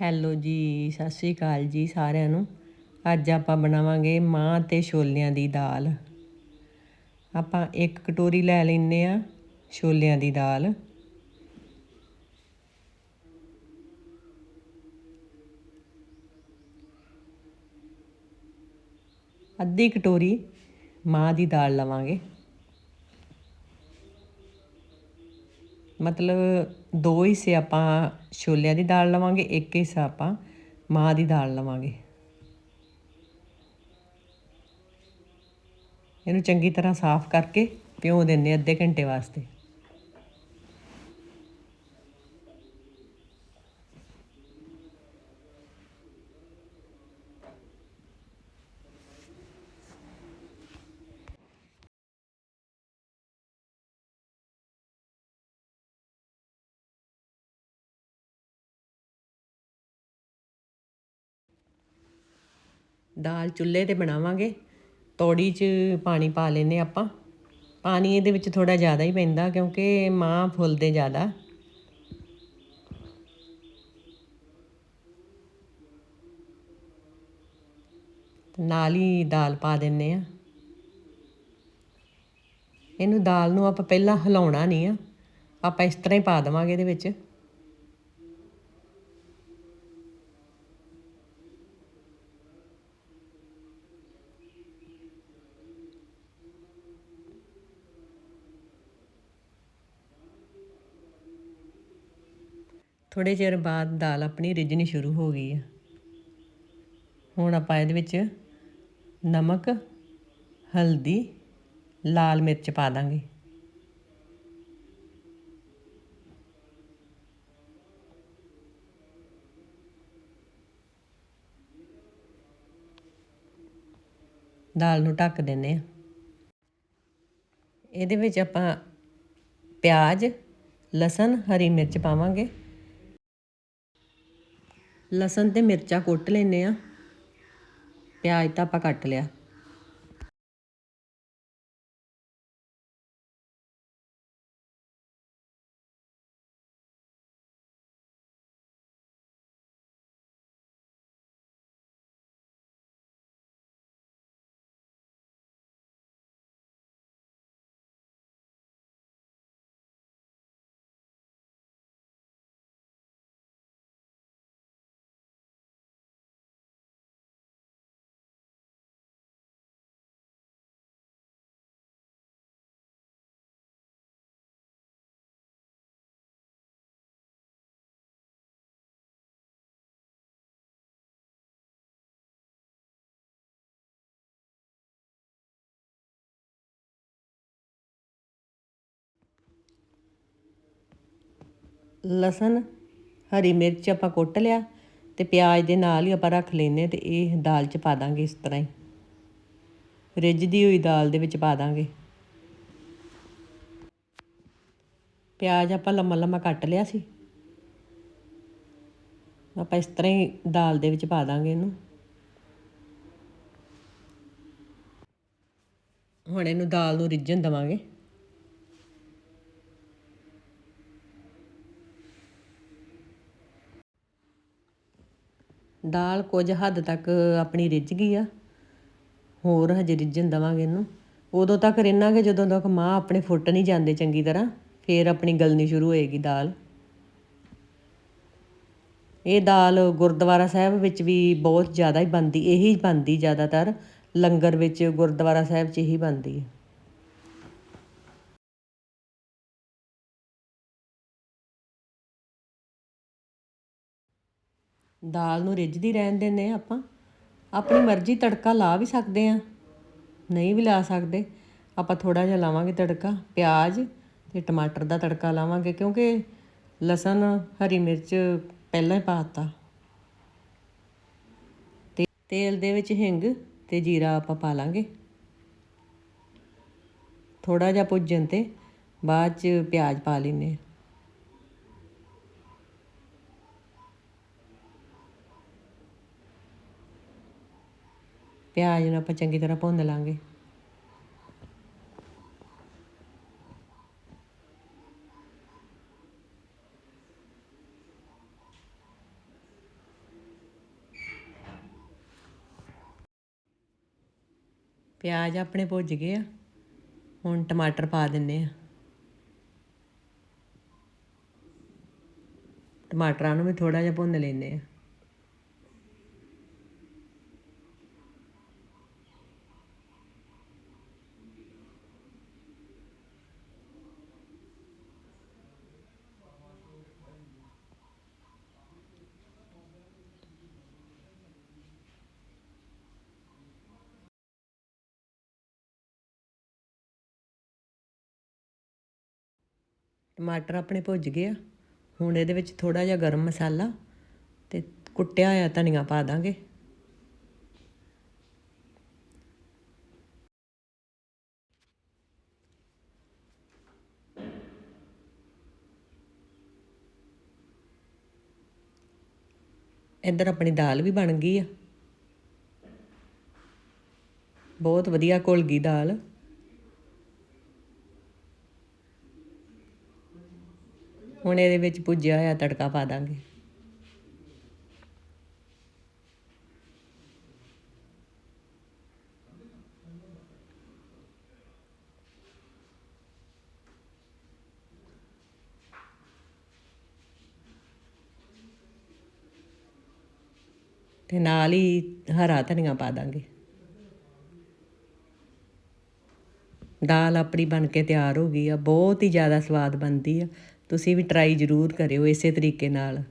Hello ਜੀ, ਸਤਿ ਸ਼੍ਰੀ ਅਕਾਲ ਜੀ ਸਾਰਿਆਂ ਨੂੰ। ਅੱਜ ਆਪਾਂ ਬਣਾਵਾਂਗੇ ਮਾਂ ਤੇ ਛੋਲਿਆਂ ਦੀ ਦਾਲ। ਆਪਾਂ ਇੱਕ ਕਟੋਰੀ ਲੈ ਲੈਨੇ ਆ ਛੋਲਿਆਂ ਦੀ ਦਾਲ। ਅੱਧੀ ਕਟੋਰੀ ਮਾਂ ਦੀ ਦਾਲ ਲਵਾਂਗੇ। ਮਤਲਬ ਦੋ ਹਿੱਸੇ ਆਪਾਂ ਛੋਲਿਆਂ ਦੀ ਦਾਲ ਲਵਾਂਗੇ, ਇੱਕ ਹਿੱਸਾ ਆਪਾਂ ਮਾਂ ਦੀ ਦਾਲ ਲਵਾਂਗੇ। ਇਹਨੂੰ ਚੰਗੀ ਤਰ੍ਹਾਂ ਸਾਫ਼ ਕਰਕੇ ਭਿਓ ਦਿੰਨੇ ਅੱਧੇ ਘੰਟੇ ਵਾਸਤੇ। ਦਾਲ ਚੁੱਲ੍ਹੇ ਤੇ ਬਣਾਵਾਂਗੇ। ਤੌੜੀ 'ਚ ਪਾਣੀ ਪਾ ਲੈਨੇ ਆਪਾਂ। ਪਾਣੀ ਇਹਦੇ ਵਿੱਚ ਥੋੜਾ ਜ਼ਿਆਦਾ ਹੀ ਪੈਂਦਾ ਕਿਉਂਕਿ ਮਾਂ ਫੁੱਲਦੇ ਜ਼ਿਆਦਾ। ਨਾਲ ਹੀ ਦਾਲ ਪਾ ਦਿੰਨੇ ਆ ਇਹਨੂੰ ਦਾਲ ਨੂੰ ਆਪਾਂ ਪਹਿਲਾਂ ਹਿਲਾਉਣਾ ਨਹੀਂ ਆ। ਆਪਾਂ ਇਸ ਤਰ੍ਹਾਂ ਹੀ ਪਾ ਦੇਵਾਂਗੇ ਇਹਦੇ ਵਿੱਚ। ਥੋੜੇ ਚਿਰ ਬਾਅਦ ਦਾਲ ਆਪਣੀ ਰਿੱਝਣੀ ਸ਼ੁਰੂ ਹੋ ਗਈ ਹੈ ਹੁਣ ਆਪਾਂ ਇਹਦੇ ਵਿੱਚ ਨਮਕ, ਹਲਦੀ, ਲਾਲ ਮਿਰਚ ਪਾ ਦਾਂਗੇ। ਦਾਲ ਨੂੰ ਢੱਕ ਦਿੰਨੇ ਆ। ਇਹਦੇ ਵਿੱਚ ਆਪਾਂ ਪਿਆਜ਼, ਲਸਣ, ਹਰੀ ਮਿਰਚ ਪਾਵਾਂਗੇ। ਲਸਣ ਅਤੇ ਮਿਰਚਾਂ ਕੁੱਟ ਲੈਂਦੇ ਹਾਂ। ਪਿਆਜ਼ ਤਾਂ ਆਪਾਂ ਕੱਟ ਲਿਆ। ਲਸਣ, ਹਰੀ ਮਿਰਚ ਆਪਾਂ ਕੁੱਟ ਲਿਆ ਤੇ ਪਿਆਜ਼ ਦੇ ਨਾਲ ਹੀ ਆਪਾਂ ਰੱਖ ਲੈਨੇ ਤੇ ਇਹ ਦਾਲ 'ਚ ਪਾ ਦਾਂਗੇ ਇਸ ਤਰ੍ਹਾਂ ਹੀ। ਰਿੱਝਦੀ ਹੋਈ ਦਾਲ ਦੇ ਵਿੱਚ ਪਾ ਦਾਂਗੇ। ਪਿਆਜ਼ ਆਪਾਂ ਲੰਮਾ ਲੰਮਾ ਕੱਟ ਲਿਆ ਸੀ। ਆਪਾਂ ਇਸ ਤਰ੍ਹਾਂ ਹੀ ਦਾਲ ਦੇ ਵਿੱਚ ਪਾ ਦਾਂਗੇ ਇਹਨੂੰ। ਹੁਣ ਇਹਨੂੰ ਦਾਲ ਨੂੰ ਰਿੱਝਣ ਦਵਾਂਗੇ। ਦਾਲ ਕੁਝ ਹੱਦ ਤੱਕ ਆਪਣੀ ਰਿੱਝ ਗਈ ਆ। ਹੋਰ ਹਜੇ ਰਿੱਝਣ ਦਵਾਂਗੇ ਇਹਨੂੰ। ਉਦੋਂ ਤੱਕ ਰਿੰਨਾਂਗੇ ਜਦੋਂ ਤੱਕ ਮਾਂ ਆਪਣੇ ਫੁੱਟ ਨਹੀਂ ਜਾਂਦੇ ਚੰਗੀ ਤਰ੍ਹਾਂ, ਫਿਰ ਆਪਣੀ ਗਲਣੀ ਸ਼ੁਰੂ ਹੋਏਗੀ ਦਾਲ। ਇਹ ਦਾਲ ਗੁਰਦੁਆਰਾ ਸਾਹਿਬ ਵਿੱਚ ਵੀ ਬਹੁਤ ਜ਼ਿਆਦਾ ਹੀ ਬਣਦੀ, ਇਹੀ ਬਣਦੀ ਜ਼ਿਆਦਾਤਰ। ਲੰਗਰ ਵਿੱਚ ਗੁਰਦੁਆਰਾ ਸਾਹਿਬ 'ਚ ਇਹੀ ਬਣਦੀ ਹੈ। ਦਾਲ ਨੂੰ ਰਿੱਝਦੀ ਰਹਿਣ ਦਿੰਦੇ ਆਪਾਂ। ਆਪਣੀ ਮਰਜ਼ੀ ਤੜਕਾ ਲਾ ਵੀ ਸਕਦੇ ਆ ਨਹੀਂ ਵੀ ਲਾ ਸਕਦੇ। ਆਪਾਂ ਥੋੜਾ ਜਿਹਾ ਲਾਵਾਂਗੇ ਤੜਕਾ, ਪਿਆਜ਼ ਤੇ ਟਮਾਟਰ ਦਾ ਤੜਕਾ ਲਾਵਾਂਗੇ ਕਿਉਂਕਿ ਲਸਣ, ਹਰੀ ਮਿਰਚ ਪਹਿਲਾਂ ਹੀ ਪਾਤਾ ਤੇ ਤੇਲ ਦੇ ਵਿੱਚ ਹਿੰਗ ਤੇ ਜੀਰਾ ਆਪਾਂ ਪਾ ਲਾਂਗੇ। ਥੋੜਾ ਜਿਹਾ ਭੁੱਜਣ ਤੇ ਬਾਅਦ ਚ ਪਿਆਜ਼ ਪਾ ਲੈਨੇ ਪਿਆਜ਼ ਨੂੰ ਆਪਾਂ ਚੰਗੀ ਤਰ੍ਹਾਂ ਭੁੰਨ ਲਾਂਗੇ। ਪਿਆਜ਼ ਆਪਣੇ ਭੁੱਜ ਗਏ ਆ। ਹੁਣ ਟਮਾਟਰ ਪਾ ਦਿੰਨੇ ਆ। ਟਮਾਟਰਾਂ ਨੂੰ ਵੀ ਥੋੜਾ ਜਿਹਾ ਭੁੰਨ ਲੈਨੇ ਆ। ਟਮਾਟਰ ਆਪਣੇ ਭੁੱਜ ਗਏ ਆ। ਹੁਣ ਇਹਦੇ ਵਿੱਚ ਥੋੜਾ ਜਿਹਾ ਗਰਮ ਮਸਾਲਾ ਤੇ ਕੁੱਟਿਆ ਹੋਇਆ ਧਨੀਆ ਪਾ ਦਾਂਗੇ। ਇੱਧਰ ਆਪਣੀ ਦਾਲ ਵੀ ਬਣ ਗਈ ਆ। ਬਹੁਤ ਵਧੀਆ ਘੁਲ ਗਈ ਦਾਲ। ਹੁਣ ਇਹਦੇ ਵਿੱਚ ਭੁੱਜਿਆ ਹੋਇਆ ਤੜਕਾ ਪਾ ਦਾਂਗੇ। ਤੇ ਨਾਲ ਹੀ ਹਰਾ ਧਨੀਆ ਪਾ ਦਾਂਗੇ। ਦਾਲ ਆਪਣੀ ਬਣ ਕੇ ਤਿਆਰ ਹੋ ਗਈ ਆ, ਬਹੁਤ ਹੀ ਜ਼ਿਆਦਾ ਸਵਾਦ ਬਣਦੀ ਆ। ਤੁਸੀਂ ਵੀ ਟਰਾਈ ਜ਼ਰੂਰ ਕਰਿਓ ਇਸੇ ਤਰੀਕੇ ਨਾਲ।